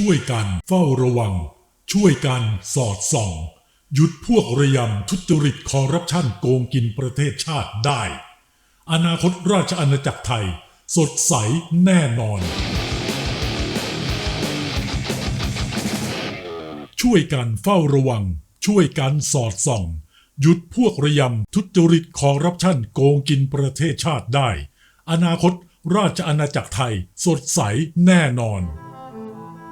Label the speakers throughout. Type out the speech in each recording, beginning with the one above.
Speaker 1: ช่วยกันเฝ้าระวัง ช่วยกันสอดส่อง หยุดพวกระยำทุจริตคอร์รัปชันโกงกินประเทศชาติได้ อนาคตราชอาณาจักรไทย สดใสแน่นอน ช่วยกันเฝ้าระวัง ช่วยกันสอดส่อง หยุดพวกระยำทุจริตคอร์รัปชันโกงกินประเทศชาติได้ อนาคตราชอาณาจักรไทย สดใสแน่นอน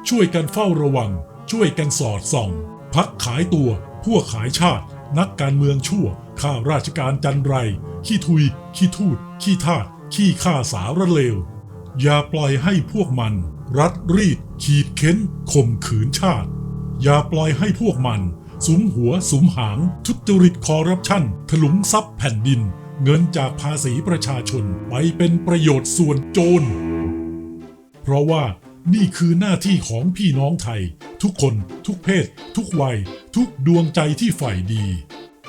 Speaker 1: ช่วยกันเฝ้าระวัง ช่วยกันสอดส่อง พักขายตัว พวกขายชาติ นักการเมืองชั่ว ข้าราชการจันไร ขี้ทุย ขี้ทูด ขี้ทาสขี้ข้าสารเลว อย่าปล่อยให้พวกมัน รัดรีด ขีดเค้นข่มขืนชาติ อย่าปล่อยให้พวกมัน สุมหัวสุมหาง ทุจริตคอร์รัปชันถลุงทรัพย์แผ่นดิน เงินจากภาษีประชาชนไปเป็นประโยชน์ส่วนโจร เพราะว่า นี่คือหน้าที่ของพี่น้องไทย ทุกคนทุกเพศ ทุกวัย ทุกดวงใจที่ใฝ่ดี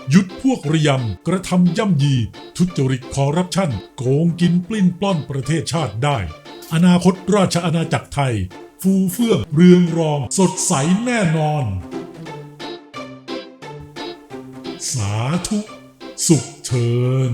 Speaker 1: หยุดพวกระยำกระทำย่ำยี ทุจริตคอร์รัปชัน โกงกินปลิ้นปล้อนประเทศชาติได้ อนาคตราชอาณาจักรไทย ฟูเฟื่องเรืองรองสดใสแน่นอน สาธุ สุขเชิญ